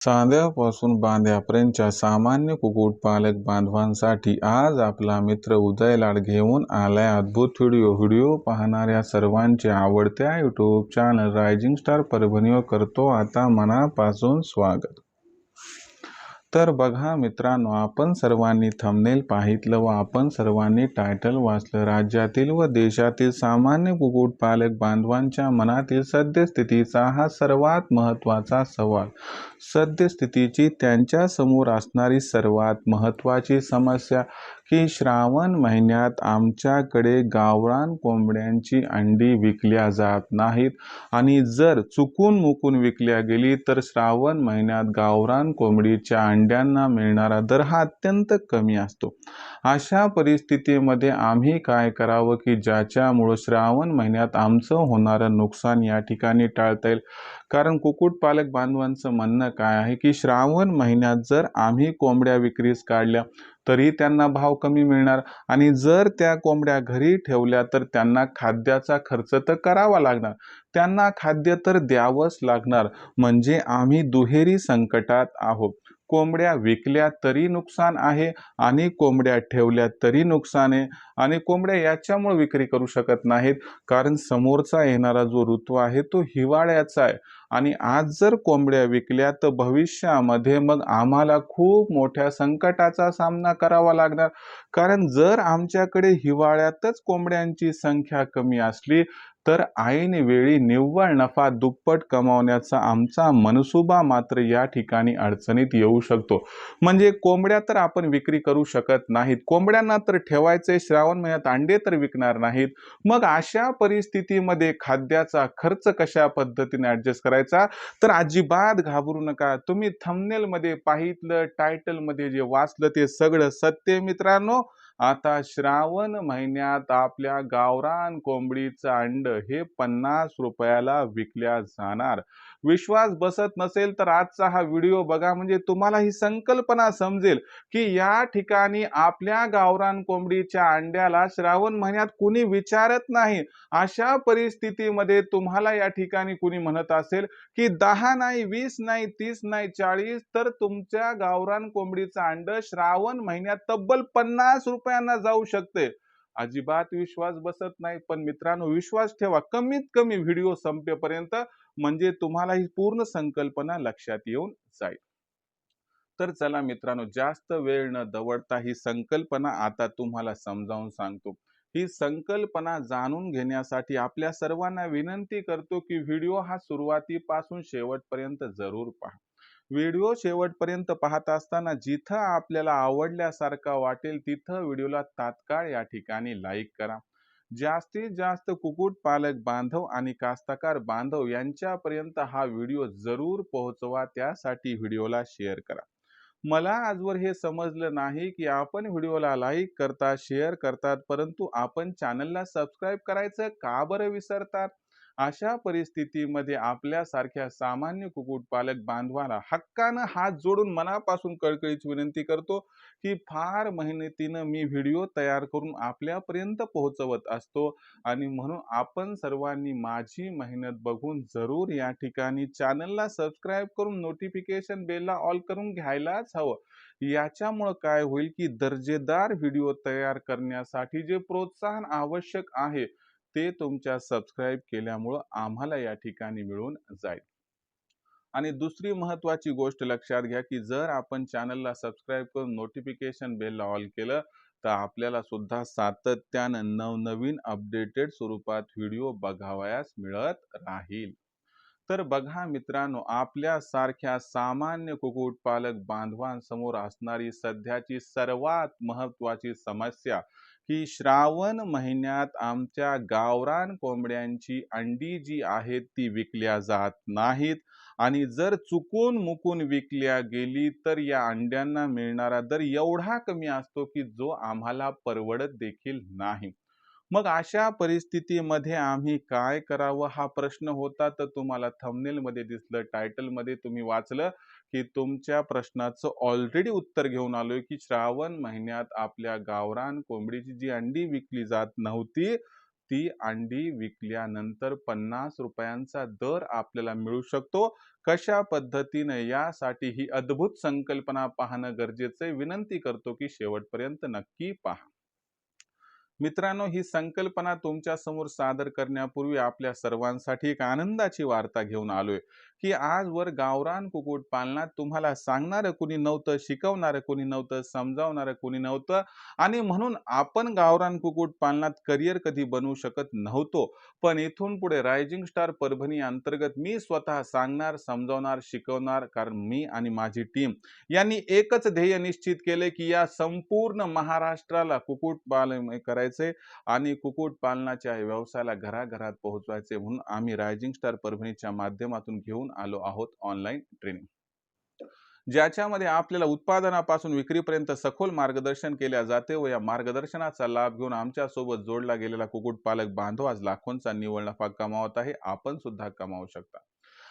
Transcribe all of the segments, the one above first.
चांद्यापासून बांध्यापर्यंतच्या सामान्य कुक्कुटपालक बांधवांसाठी आज आपला मित्र उदय लाड घेऊन आलाय अद्भुत व्हिडिओ. व्हिडिओ पाहणाऱ्या सर्वांचे आवडत्या यूट्यूब चॅनल रायझिंग स्टार परभणीवर करतो आता मनापासून स्वागत. तर बघा मित्रांनो आपण सर्वांनी थंबनेल पाहितलं व आपण सर्वांनी टायटल वाचलं. राज्यातील व देशातील सामान्य कुक्कुटपालक बांधवांच्या मनातील सद्यस्थितीचा हा सर्वात महत्त्वाचा सवाल. सद्यस्थितीची त्यांच्यासमोर असणारी सर्वात महत्त्वाची समस्या की श्रावण महिन्यात आमच्याकडे गावरान कोंबड्यांची अंडी विकल्या जात नाहीत. आणि जर चुकून मुकून विकल्या गेली तर श्रावण महिन्यात गावरान कोंबडीच्या अंड्यांना मिळणारा दर हा अत्यंत कमी असतो. अशा परिस्थितीमध्ये आम्ही काय करावं की ज्याच्यामुळं श्रावण महिन्यात आमचं होणारं नुकसान या ठिकाणी टाळता येईल? कारण कुक्कुटपालक बांधवांचं म्हणणं काय आहे की श्रावण महिन्यात जर आम्ही कोंबड्या विक्रीस काढल्या तरी त्यांना भाव कमी मिळणार. आणि जर त्या कोंबड्या घरी ठेवल्या तर त्यांना खाद्याचा खर्च तर करावा लागणार. त्यांना खाद्य तर द्यावंच लागणार. म्हणजे आम्ही दुहेरी संकटात आहोत. कोंबड्या विकल्या तरी नुकसान आहे आणि कोंबड्या ठेवल्या तरी नुकसान आहे. आणि कोंबड्या याच्यामुळे विक्री करू शकत नाहीत. कारण समोरचा येणारा जो ऋतू आहे तो हिवाळ्याचा आहे. आणि आज जर कोंबड्या विकल्या तर भविष्यामध्ये मग आम्हाला खूप मोठ्या संकटाचा सामना करावा लागणार. कारण जर आमच्याकडे हिवाळ्यातच कोंबड्यांची संख्या कमी असली तर ऐन वेळी निव्वळ नफा दुप्पट कमावण्याचा आमचा मनसुबा मात्र या ठिकाणी अडचणीत येऊ शकतो. म्हणजे कोंबड्या तर आपण विक्री करू शकत नाहीत. कोंबड्यांना तर ठेवायचे श्रावण महिन्यात अंडे तर विकणार नाहीत. मग अशा परिस्थितीमध्ये खाद्याचा खर्च कशा पद्धतीने ऍडजस्ट करायचा? तर अजिबात घाबरू नका. तुम्ही थमनेलमध्ये पाहितलं टायटलमध्ये जे वाचलं ते सगळं सत्य मित्रांनो. आता श्रावण महिन्यात आपल्या गावरान कोंबडीचं अंड हे पन्नास रुपयाला विकल्या जाणार. विश्वास बसत नसेल तर आजचा हा व्हिडिओ बघा. म्हणजे तुम्हाला ही संकल्पना समजेल की या ठिकाणी आपल्या गावरान कोंबडीच्या अंड्याला श्रावण महिन्यात कुणी विचारत नाही. अशा परिस्थितीमध्ये तुम्हाला या ठिकाणी कुणी म्हणत असेल की दहा नाही वीस नाही तीस नाही चाळीस तर तुमच्या गावरान कोंबडीचं अंड श्रावण महिन्यात तब्बल पन्नास रुपयांना जाऊ शकते. अजिबात विश्वास बसत नाही. पण मित्रांनो विश्वास ठेवा. कमीत कमी व्हिडिओ संपेपर्यंत म्हणजे तुम्हाला ही पूर्ण संकल्पना लक्षात येऊन जाईल. तर चला मित्रांनो जास्त वेळ न दवडता ही संकल्पना आता तुम्हाला समजावून सांगतो. ही संकल्पना जाणून घेण्यासाठी आपल्या सर्वांना विनंती करतो की व्हिडिओ हा सुरुवातीपासून शेवटपर्यंत जरूर पहा. व्हिडिओ शेवटपर्यंत पाहत असताना जिथं आपल्याला आवडल्यासारखा वाटेल तिथं व्हिडिओला तात्काळ या ठिकाणी लाईक करा. जास्तीत जास्त कुकुट पालक बांधव आणि कास्तकार बांधव यांच्यापर्यंत हा व्हिडिओ जरूर पोहोचवा त्यासाठी व्हिडिओला शेअर करा. मला आजवर हे समजलं नाही की आपण व्हिडिओला लाईक करता शेअर करतात परंतु आपण चॅनलला सबस्क्राईब करायचं का बरं विसरतात? अशा परिस्थितीमध्ये आपल्यासारख्या सामान्य कुक्कुटपालक बांधवाला हक्कानं हात जोडून मनापासून कळकळीची विनंती करतो की फार मेहनतीनं मी व्हिडिओ तयार करून आपल्यापर्यंत पोहोचवत असतो आणि म्हणून आपण सर्वांनी माझी मेहनत बघून जरूर या ठिकाणी चॅनलला सबस्क्राईब करून नोटिफिकेशन बेलला ऑल करून घ्यायलाच हवं. याच्यामुळं काय होईल की दर्जेदार व्हिडिओ तयार करण्यासाठी जे प्रोत्साहन आवश्यक आहे ते तुमच्या सबस्क्राईब केल्यामुळं आम्हाला या ठिकाणी मिळून जाईल. आणि दुसरी महत्वाची गोष्ट लक्षात घ्या की जर आपण चॅनलला सबस्क्राईब करून नोटिफिकेशन बेलला ऑल केलं तर आपल्याला सुद्धा सातत्यानं नवनवीन अपडेटेड स्वरूपात व्हिडिओ बघावयास मिळत राहील. तर बघा मित्रांनो आपल्या सारख्या सामान्य कुक्कुटपालक बांधवांसमोर असणारी सध्याची सर्वात महत्वाची समस्या की श्रावण महिन्यात आमच्या गावरान कोंबड्यांची अंडी जी आहेत ती विकल्या जात नाहीत. आणि जर चुकून मुकून विकल्या गेली तर या अंड्यांना मिळणारा दर एवढा कमी असतो की जो आम्हाला परवडत देखील नाही. मग अशा परिस्थितीमध्ये आम्ही काय करावं हा प्रश्न होता तर तुम्हाला थंबनेलमध्ये दिसलं टायटलमध्ये तुम्ही वाचलं. की तुमच्या प्रश्नाचं ऑलरेडी उत्तर घेऊन आलोय की श्रावण महिन्यात आपल्या गावरान कोंबडीची जी अंडी विकली जात नव्हती ती अंडी विकल्यानंतर पन्नास रुपयांचा दर आपल्याला मिळू शकतो. कशा पद्धतीने यासाठी ही अद्भुत संकल्पना पाहणं गरजेचं आहे? विनंती करतो की शेवटपर्यंत नक्की पहा. मित्रांनो ही संकल्पना तुमच्यासमोर सादर करण्यापूर्वी आपल्या सर्वांसाठी एक आनंदाची वार्ता घेऊन आलोय. की आजवर गावरान कुक्कुटपालनात तुम्हाला सांगणारं कुणी नव्हतं शिकवणारं कुणी नव्हतं समजावणारं कुणी नव्हतं आणि म्हणून आपण गावरान कुक्कुट पालनात करिअर कधी बनवू शकत नव्हतो. पण इथून पुढे रायझिंग स्टार परभणी अंतर्गत मी स्वतः सांगणार समजावणार शिकवणार कारण मी आणि माझी टीम यांनी एकच ध्येय निश्चित केले की या संपूर्ण महाराष्ट्राला कुक्कुटपालन पालन करायचे आणि कुक्कुटपालनाच्या व्यवसायाला घराघरात पोहोचवायचे म्हणून आम्ही रायझिंग स्टार परभणीच्या माध्यमातून घेऊन आलो आहोत ऑनलाईन ट्रेनिंग ज्याच्यामध्ये आपल्याला उत्पादनापासून विक्रीपर्यंत सखोल मार्गदर्शन केल्या जाते व या मार्गदर्शनाचा लाभ घेऊन आमच्यासोबत जोडला गेलेला कुक्कुटपालक बांधव आज लाखोंचा निव्वळ नफा कमावत आहे. आपण सुद्धा कमावू शकता.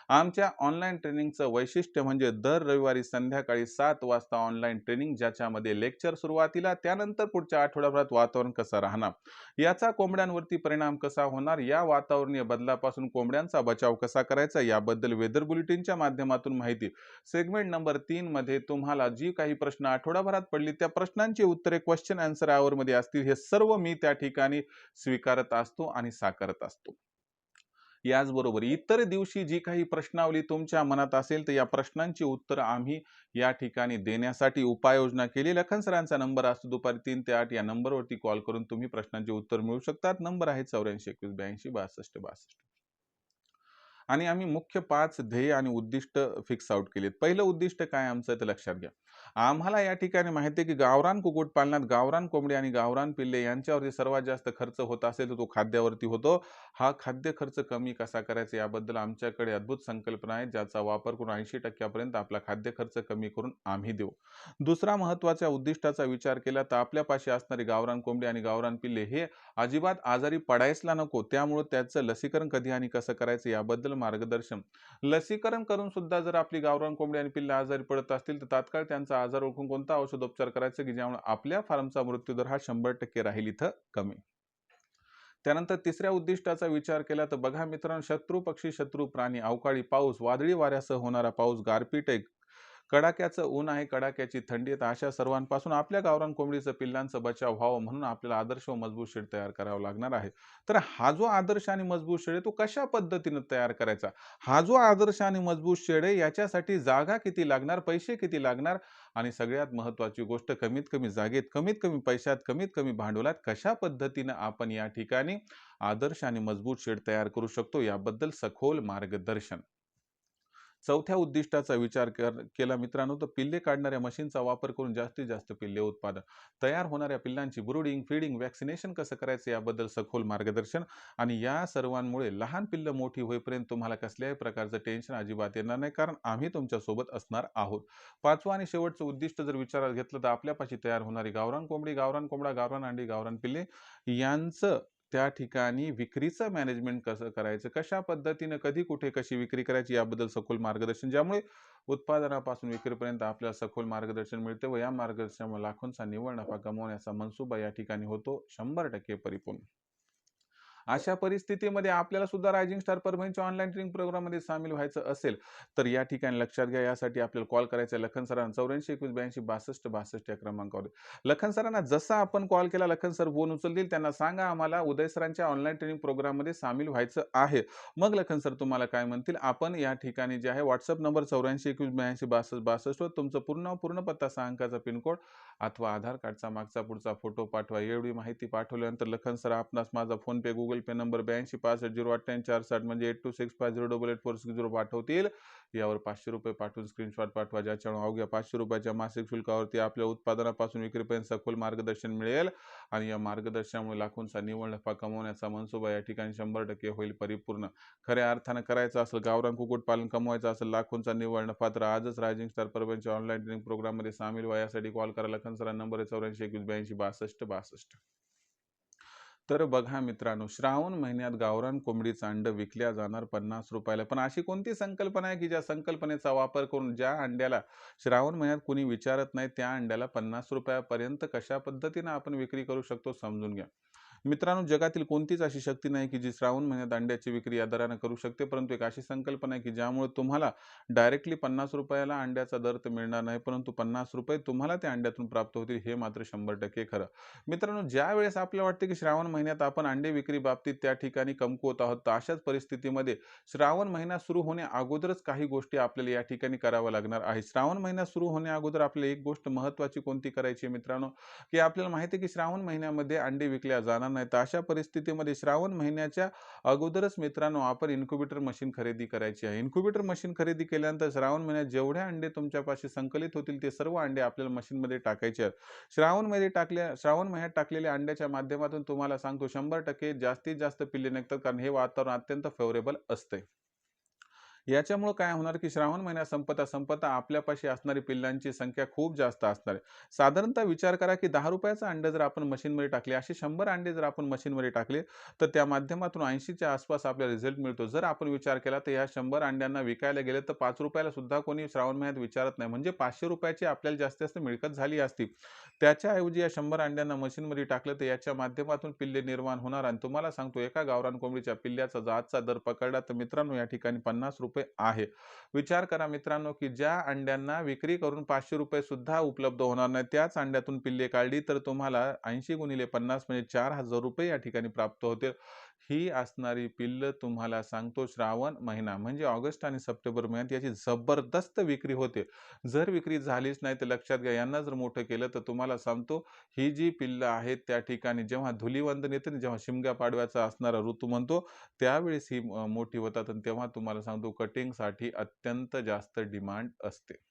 आमच्या ऑनलाईन ट्रेनिंगचं वैशिष्ट्य म्हणजे दर रविवारी संध्याकाळी सात वाजता ऑनलाईन ट्रेनिंग ज्याच्यामध्ये लेक्चर सुरुवातीला त्यानंतर पुढच्या आठवड्याभरात वातावरण कसं राहणार? याचा कोंबड्यांवरती परिणाम कसा होणार? या वातावरणीय बदलापासून कोंबड्यांचा बचाव कसा करायचा? याबद्दल वेदर बुलेटिनच्या माध्यमातून माहिती. सेगमेंट नंबर तीनमध्ये तुम्हाला जी काही प्रश्न आठवड्याभरात पडली त्या प्रश्नांची उत्तरे क्वेश्चन आन्सर आवरमध्ये असतील. हे सर्व मी त्या ठिकाणी स्वीकारत असतो आणि साकारत असतो. याचबरोबर इतर दिवशी जी काही प्रश्नावली तुमच्या मनात असेल तर या प्रश्नांची उत्तरं आम्ही या ठिकाणी देण्यासाठी उपाययोजना केली. लखन सरांचा नंबर असतो दुपारी तीन ते आठ या नंबरवरती कॉल करून तुम्ही प्रश्नांचे उत्तर मिळू शकतात. नंबर आहे चौऱ्याऐंशी एकवीस ब्याऐंशी बासष्ट बासष्ट. आणि आम्ही मुख्य पाच ध्येय आणि उद्दिष्ट फिक्स आउट केलेत. पहिलं उद्दिष्ट काय आमचं ते लक्षात घ्या. आम्हाला या ठिकाणी माहिती आहे की गावरान कुक्कुटपालनात गावरान कोंबडी आणि गावरान पिल्ले यांच्यावरती सर्वात जास्त खर्च होत असेल तर तो खाद्यावरती होतो. हा खाद्य खर्च कमी कसा करायचा याबद्दल आमच्याकडे अद्भुत संकल्पना आहे ज्याचा वापर करून ऐंशी टक्क्यापर्यंत आपला खाद्य खर्च कमी करून आम्ही देऊ. दुसरा महत्त्वाच्या उद्दिष्टाचा विचार केला तर आपल्यापाशी असणारी गावरान कोंबडी आणि गावरान पिल्ले हे अजिबात आजारी पडायचला नको. त्यामुळे त्याचं लसीकरण कधी आणि कसं करायचं याबद्दल मार्गदर्शन. लसीकरण करून सुद्धा जर आपली गावरान कोंबडी आणि पिल्ले आजारी पडत असतील तर तात्काळ त्यांचा आजार ओळखून कोणता औषधोपचार करायचा की ज्यामुळे आपल्या फार्मचा मृत्यूदर हा शंभर टक्के राहील इथं कमी? त्यानंतर तिसऱ्या उद्दिष्टाचा विचार केला तर बघा मित्रांनो शत्रू पक्षी शत्रू प्राणी अवकाळी पाऊस वादळी वाऱ्यासह होणारा पाऊस गारपीट एक कडाक्याचं ऊन आहे कडाक्याची थंडी आहे अशा सर्वांपासून आपल्या गावरान कोंबडीचं पिल्लांचं बचाव व्हावं म्हणून आपल्याला आदर्श व मजबूत शेड तयार करावा लागणार आहे. तर हा जो आदर्श आणि मजबूत शेड आहे तो कशा पद्धतीनं तयार करायचा? हा जो आदर्श आणि मजबूत शेड आहे याच्यासाठी जागा किती लागणार पैसे किती लागणार आणि सगळ्यात महत्त्वाची गोष्ट कमीत कमी जागेत कमीत कमी पैशात कमीत कमी भांडवलात कशा पद्धतीनं आपण या ठिकाणी आदर्श आणि मजबूत शेड तयार करू शकतो? याबद्दल सखोल मार्गदर्शन. चौथ्या उद्दिष्टाचा विचार कर केला मित्रांनो तर पिल्ले काढणाऱ्या मशीनचा वापर करून जास्तीत जास्त पिल्ले उत्पादन तयार होणाऱ्या पिल्लांची ब्रुडिंग फीडिंग वॅक्सिनेशन कसं करायचं याबद्दल सखोल मार्गदर्शन आणि या सर्वांमुळे लहान पिल्लं मोठी होईपर्यंत तुम्हाला कसल्याही प्रकारचं टेन्शन अजिबात येणार नाही कारण आम्ही तुमच्यासोबत असणार आहोत. पाचवं आणि शेवटचं उद्दिष्ट जर विचारात घेतलं तर आपल्यापाशी तयार होणारी गावरान कोंबडी गावरान कोंबडा गावरान अंडी गावरान पिल्ले यांचं त्या ठिकाणी विक्रीचं मॅनेजमेंट कसं करायचं? कशा पद्धतीनं कधी कुठे कशी विक्री करायची याबद्दल सखोल मार्गदर्शन? ज्यामुळे उत्पादनापासून विक्रीपर्यंत आपल्याला सखोल मार्गदर्शन मिळते व या मार्गदर्शनामुळे लाखोंचा निव्वळ नफा कमवण्याचा मनसुबा या ठिकाणी होतो. शंभर टक्के परिपूर्ण. अशा परिस्थितीमध्ये आपल्याला सुद्धा रायझिंग स्टार परभणीच्या ऑनलाईन ट्रेनिंग प्रोग्राममध्ये सामील व्हायचं असेल तर या ठिकाणी लक्षात घ्या यासाठी आपल्याला कॉल करायचा आहे लखन सरांना. चौऱ्याऐंशी एकवीस ब्याऐंशी बासष्ट बासष्ट या क्रमांकावर. लखन सरांना जसा आपण कॉल केला लखन सर फोन उचलतील त्यांना सांगा आम्हाला उदय सरांच्या ऑनलाईन ट्रेनिंग प्रोग्राममध्ये सामील व्हायचं आहे. मग लखन सर तुम्हाला काय म्हणतील? आपण या ठिकाणी जे आहे व्हॉट्सअप नंबर चौऱ्याऐंशी एकवीस ब्याऐंशी बासष्ट बासष्टवर तुमचं पूर्ण पूर्ण पत्ता सहा अंकाचा पिनकोड अथवा आधार कार्डचा मागचा पुढचा फोटो पाठवा. एवढी माहिती पाठवल्यानंतर लखन सर आपणास माझा फोनपे गुगल पे नंबर ब्याऐंशी पासष्ट झिरो अठ्ठ्याऐंशी चार साठ म्हणजे eight two six five zero double eight four six zero पाठवतील. यावर पाचशे रुपये पाठवून स्क्रीनशॉट पाठवा ज्याच्यामुळे अवघ्या पाचशे रुपयाच्या मासिक शुल्कावरती आपल्या उत्पादनापासून विक्रीपर्यंत सखोल मार्गदर्शन मिळेल. आणि या मार्गदर्शनामुळे लाखोंचा निव्वळ नफा कमवण्याचा मनसुबा या ठिकाणी शंभर टक्के होईल परिपूर्ण. खऱ्या अर्थानं करायचं असेल गावरान कुक्कुटपालन कमवायचं असेल लाखोंचा निव्वळ नफा तर आजच रायझिंग स्टार परभणीच्या ऑनलाईन ट्रेनिंग प्रोग्राममध्ये सामील व्हा. यासाठी कॉल करा. लखनसरा नंबर आहे चौऱ्याऐंशी एकवीस ब्याऐंशी बासष्ट बासष्ट. तर बघा मित्रांनो श्रावण महिन्यात गावरान कोंबडीचं अंड विकल्या जाणार पन्नास रुपयाला. पण अशी कोणती संकल्पना आहे की ज्या संकल्पनेचा वापर करून ज्या अंड्याला श्रावण महिन्यात कुणी विचारत नाही त्या अंड्याला पन्नास रुपयापर्यंत कशा पद्धतीने आपण विक्री करू शकतो समजून घ्या. मित्रांनो जगातील कोणतीच अशी शक्ती नाही की जी श्रावण महिन्यात अंड्याची विक्री या दराने करू शकते परंतु एक अशी संकल्पना आहे की ज्यामुळे तुम्हाला डायरेक्टली पन्नास रुपयाला अंड्याचा दर तर मिळणार नाही परंतु पन्नास रुपये तुम्हाला त्या अंड्यातून प्राप्त होतील हे मात्र शंभर टक्के खरं. मित्रांनो ज्या वेळेस आपल्याला वाटते की श्रावण महिन्यात आपण अंडे विक्री बाबतीत त्या ठिकाणी कमकुवत आहोत तर अशाच परिस्थितीमध्ये श्रावण महिना सुरू होण्या अगोदरच काही गोष्टी आपल्याला या ठिकाणी कराव्या लागणार आहे श्रावण महिना सुरू होण्या अगोदर आपल्याला एक गोष्ट महत्वाची कोणती करायची आहे मित्रांनो? की आपल्याला माहिती आहे की श्रावण महिन्यामध्ये अंडे विकल्या जाणार नाही तर अशा परिस्थितीमध्ये श्रावण महिन्याच्या अगोदरच मित्रांनो आपण इन्क्युबेटर मशीन खरेदी करायची आहे. इन्क्युबेटर मशीन खरेदी केल्यानंतर श्रावण महिन्यात जेवढे अंडे तुमच्यापाशी संकलित होतील ते सर्व अंडे आपल्याला मशीनमध्ये टाकायचे आहेत. श्रावणमध्ये टाकल्या श्रावण महिन्यात टाकलेल्या अंड्याच्या माध्यमातून तुम्हाला सांगतो शंभर टक्के जास्तीत जास्त पिल्ले निघतात कारण हे वातावरण अत्यंत फेवरेबल असते याच्यामुळं काय होणार की श्रावण महिन्यात संपता संपता आपल्यापाशी असणारी पिल्लांची संख्या खूप जास्त असणार आहे. साधारणतः विचार करा की दहा रुपयाचं अंडे जर आपण मशीनमध्ये टाकले असे शंभर अंडे जर आपण मशीनमध्ये टाकले तर त्या माध्यमातून ऐंशीच्या आसपास आपल्याला रिझल्ट मिळतो. जर आपण विचार केला तर या शंभर अंड्यांना विकायला गेले तर पाच रुपयाला सुद्धा कोणी श्रावण महिन्यात विचारत नाही. म्हणजे पाचशे रुपयाची आपल्याला जास्तीत जास्त मिळकत झाली असती. त्याच्याऐवजी या शंभर अंड्यांना मशीनमध्ये टाकलं तर याच्या माध्यमातून पिल्ले निर्माण होणार आणि तुम्हाला सांगतो एका गावरान कोंबडीच्या पिल्ल्याचा जातचा दर पकडला तर मित्रांनो या ठिकाणी पन्नास रुपये आहे. विचार करा मित्रांनो की ज्या अंड्यांना विक्री करून पाचशे रुपये सुद्धा उपलब्ध होणार नाही त्याच अंड्यातून पिल्ले काढली तर तुम्हाला ऐंशी गुणिले पन्नास म्हणजे चार हजार रुपये या ठिकाणी प्राप्त होतील. ही असणारी पिल्ल तुम्हाला सांगतो श्रावण महिना म्हणजे ऑगस्ट आणि सप्टेंबर महिन्यात याची जबरदस्त विक्री होते. जर विक्री झालीच नाही तर लक्षात घ्या यांना जर मोठं केलं तर तुम्हाला सांगतो ही जी पिल्लं आहेत त्या ठिकाणी जेव्हा धुलीवंदन येते ना जेव्हा शिमग्या पाडव्याचा असणारा ऋतू म्हणतो त्यावेळेस ही मोठी होतात आणि तेव्हा तुम्हाला सांगतो कटिंगसाठी अत्यंत जास्त डिमांड असते.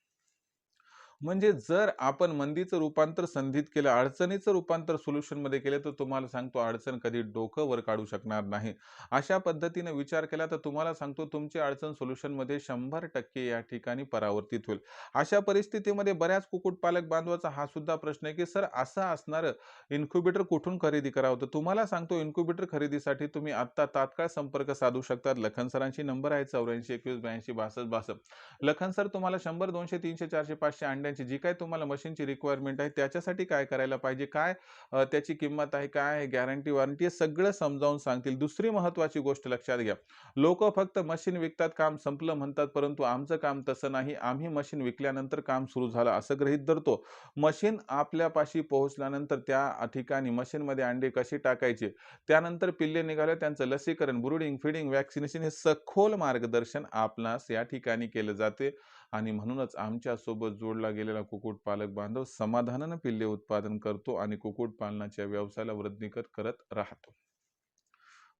म्हणजे जर आपण मंदीचं रूपांतर संधीत केलं अडचणीचं रूपांतर सोल्युशनमध्ये केलं तर तुम्हाला सांगतो अडचण कधी डोकं वर काढू शकणार नाही. अशा पद्धतीने विचार केला तर तुम्हाला सांगतो तुमची अडचण सोल्युशनमध्ये शंभर टक्के या ठिकाणी परावर्तित होईल. अशा परिस्थितीमध्ये बऱ्याच कुक्कुटपालक बांधवाचा हा सुद्धा प्रश्न आहे की सर असं असणारं इन्क्युबेटर कुठून खरेदी करावं? तर तुम्हाला सांगतो इन्क्युबेटर खरेदीसाठी तुम्ही आत्ता तात्काळ संपर्क साधू शकतात. लखन सरांची नंबर आहे चौऱ्याऐंशी एकवीस ब्याऐंशी बासष्ट बासष्ट. लखन सर तुम्हाला शंभर दोनशे तीनशे चारशे पाचशे अंडे कंपन्यांची जी काय तुम्हाला मशीनची रिक्वायरमेंट आहे त्याच्यासाठी काय करायला पाहिजे? काय त्याची किंमत आहे? काय आहे? गॅरंटी वॉरंटी हे सगळं समजावून सांगतील. दुसरी महत्वाची गोष्ट लक्षात घ्या. लोक फक्त मशीन विकतात काम संपलं म्हणतात परंतु आमचं काम तसं नाही. आम्ही मशीन विकल्यानंतर काम सुरू झालं असं गृहित धरतो. मशीन आपल्यापाशी पोहोचल्यानंतर त्या ठिकाणी मशीनमध्ये अंडे कशी टाकायचे? त्यानंतर पिल्ले निघाले त्यांचं लसीकरण ब्रुडिंग फिडिंग व्हॅक्सिनेशन हे सखोल मार्गदर्शन आपणास या ठिकाणी केलं जाते. आणि म्हणूनच आमच्यासोबत जोडला गेलेला कुक्कुटपालक बांधव समाधानानं पिल्ले उत्पादन करतो आणि कुक्कुटपालनाच्या व्यवसायाला वृद्धिकर करत राहतो.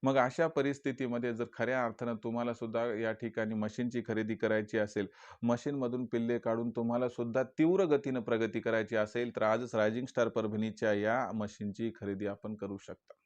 मग अशा परिस्थितीमध्ये जर खऱ्या अर्थानं तुम्हाला सुद्धा या ठिकाणी मशीनची खरेदी करायची असेल मशीनमधून पिल्ले काढून तुम्हाला सुद्धा तीव्र गतीनं प्रगती करायची असेल तर आजच रायझिंग स्टार परभणीच्या या मशीनची खरेदी आपण करू शकता.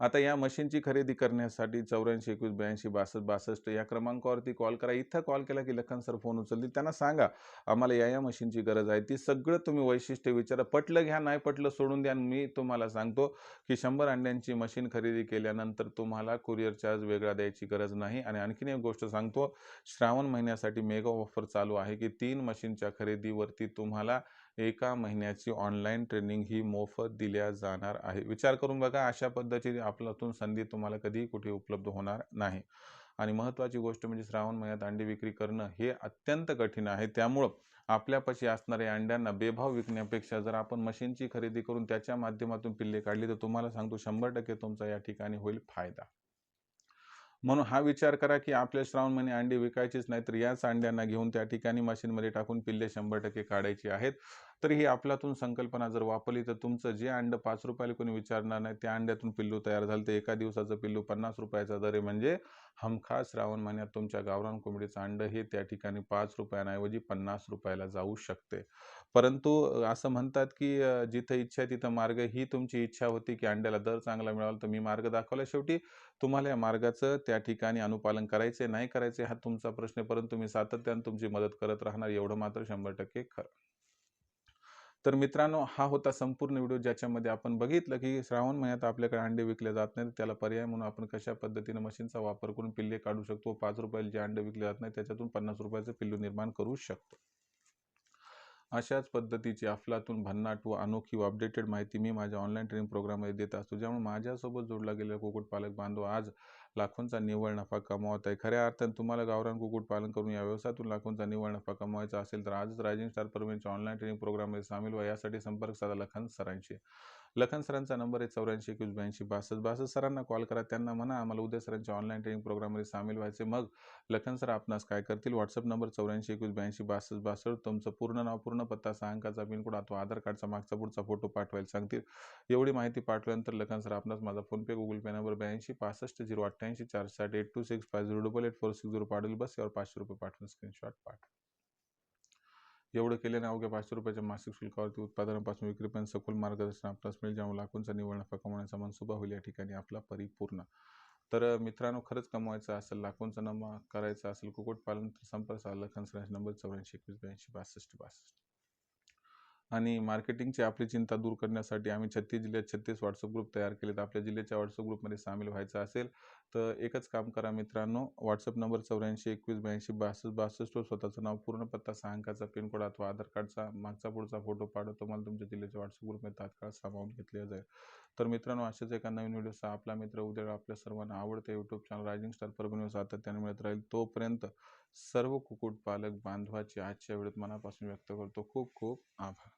आता या मशीनची खरेदी करण्यासाठी चौऱ्याऐंशी एकवीस ब्याऐंशी बासष्ट बासष्ट या क्रमांकावरती कॉल करा. इथं कॉल केला की लखन सर फोन उचलतील. त्यांना सांगा आम्हाला या या मशीनची गरज आहे. ती सगळं तुम्ही वैशिष्ट्य विचारा. पटलं घ्या नाही पटलं सोडून द्या. मी तुम्हाला सांगतो की शंभर अंड्यांची मशीन खरेदी केल्यानंतर तुम्हाला कुरिअर चार्ज वेगळा द्यायची गरज नाही. आणि आणखीन एक गोष्ट सांगतो श्रावण महिन्यासाठी मेगा ऑफर चालू आहे की तीन मशीनच्या खरेदीवरती तुम्हाला एका महिन्याची ऑनलाईन ट्रेनिंग ही मोफत दिल्या जाणार आहे. विचार करून बघा अशा पद्धतीने आपल्यातून संधी तुम्हाला कधीही कुठे उपलब्ध होणार नाही. आणि महत्त्वाची गोष्ट म्हणजे श्रावण महिन्यात अंडी विक्री करणं हे अत्यंत कठीण आहे. त्यामुळं आपल्यापाशी असणाऱ्या अंड्यांना बेभाव विकण्यापेक्षा जर आपण मशीनची खरेदी करून त्याच्या माध्यमातून पिल्ले काढली तर तुम्हाला सांगतो शंभर टक्के तुमचा या ठिकाणी होईल फायदा. म्हणून हा विचार करा की आपल्या श्रावण महिने अंडी विकायचीच नाही तर याच अंड्यांना घेऊन त्या ठिकाणी मशीनमध्ये टाकून पिल्ले शंभर टक्के काढायची आहेत. तर ही आपल्यातून संकल्पना जर वापरली तर तुमचं जे अंड पाच रुपयाला कोणी विचारणार नाही त्या अंड्यातून पिल्लू तयार झालं तर एका दिवसाचं पिल्लू पन्नास रुपयाचा दर आहे. म्हणजे हमखास श्रावण महिन्यात तुमच्या गावरान कोंबडीचं अंड हे त्या ठिकाणी पाच रुपयांऐवजी पन्नास रुपयाला जाऊ शकते. परंतु असं म्हणतात की जिथं इच्छा आहे तिथं मार्ग ही तुमची इच्छा होती की अंड्याला दर चांगला मिळाला तर मी मार्ग दाखवला. शेवटी तुम्हाला या मार्गाचं त्या ठिकाणी अनुपालन करायचे नाही करायचे हा तुमचा प्रश्न परंतु मी सातत्यानं तुमची मदत करत राहणार एवढं मात्र शंभर टक्के खरं. तर मित्रांनो हा होता संपूर्ण व्हिडिओ ज्याच्यामध्ये आपण बघितलं की श्रावण महिन्यात आपल्याकडे अंडे विकले जात नाहीत. त्याला पर्याय म्हणून आपण कशा पद्धतीने मशीनचा वापर करून पिल्ले काढू शकतो? पाच रुपयाला जे अंडे विकले जात नाही त्याच्यातून पन्नास रुपयाचं पिल्लू निर्माण करू शकतो. अशाच पद्धतीची अफलातून भन्नाट व अनोखी व अपडेटेड माहिती मी माझ्या ऑनलाईन ट्रेनिंग प्रोग्राममध्ये देत असतो. ज्यामुळे माझ्यासोबत जोडला गेलेला कुक्कुटपालक बांधव आज लाखोंचा निव्वळ नफा कमावत आहे खऱ्या अर्थाने तुम्हाला गावरान कुक्कुटपालन करून या व्यवसायातून लाखोंचा निव्वळ नफा कमवायचा असेल तर आजच रायझिंग स्टार परमेंटच्या ऑनलाईन ट्रेनिंग प्रोग्राममध्ये सामील व्हा. यासाठी संपर्क साधा लखन सरांशी. लखन सरांचा नंबर आहे चौऱ्याऐंशी एकवीस ब्याऐंशी बासष्ट. बासष्ट सरांना कॉल करा. त्यांना म्हणा आम्हाला उद्या सरांच्या ऑनलाईन ट्रेनिंग प्रोग्राममध्ये सामील व्हायचे मग लखन सर आपणास काय करतील? व्हॉट्सअप नंबर चौऱ्याऐंशी एकवीस ब्याऐंशी बासष्ट बासष्ट. तुमचं पूर्ण नाव पूर्ण पत्ता सहा अंकाचा पिनकोड अथवा आधार कार्डचा मागचा पुढचा फोटो पाठवायला सांगतील. एवढी माहिती पाठवल्यानंतर लखन सर आपणास माझा फोनपे गुगल पे नंबर ब्याऐंशी पासष्ट झिरो अठ्ठ्याऐंशी चार साठ eight two six five zero double eight four six zero पाठवेल बस. यावर पाचशे रुपये पाठवून स्क्रीनशॉट पाठवा. एवढं केल्याने अवघ्या पाचशे रुपयाच्या मासिक शुल्कावरती उत्पादनापासून विक्रीपर्यंत सखोल मार्गदर्शन आपल्यास मिळेल ज्यामुळे लाखोंचा निव्वळ नफा कमवण्याचा मनसुबा होईल या ठिकाणी आपला परिपूर्ण. तर मित्रांनो खरंच कमवायचं असेल लाखोंचा नमा करायचा असेल कुक्कुटपालन तर संपर्क साधला खनसराज नंबर चौऱ्याऐंशी एकवीस ब्याऐंशी बासष्ट बासष्ट. आणि मार्केटिंगची आपली चिंता दूर करण्यासाठी आम्ही छत्तीस जिल्ह्यात छत्तीस व्हॉट्सअप ग्रुप तयार केलेत. आपल्या जिल्ह्याच्या व्हॉट्सअप ग्रुपमध्ये सामील व्हायचं असेल तर एकच काम करा मित्रांनो. व्हॉट्सअप नंबर चौऱ्याऐंशी एकवीस ब्याऐंशी बासष्ट बासष्टवर स्वतःचं नाव पूर्ण पत्ता सहा अंकाचा पिनकोड अथवा आधार कार्डचा मागचा पुढचा फोटो पाठव तुम्हाला तुमच्या जिल्ह्याच्या व्हॉट्सअप ग्रुपमध्ये तात्काळ सामावून घेतले जाईल. तर मित्रांनो अशाच एका नवीन व्हिडिओचा आपला मित्र उद्या आपल्या सर्वांना आवडते. YouTube channel rising star Parbhani सातत्याने मिळत राहील. तोपर्यंत सर्व कुक्कुटपालक बांधवाचे आजच्या वेळेत मनापासून व्यक्त करतो. खूप खूप आभार.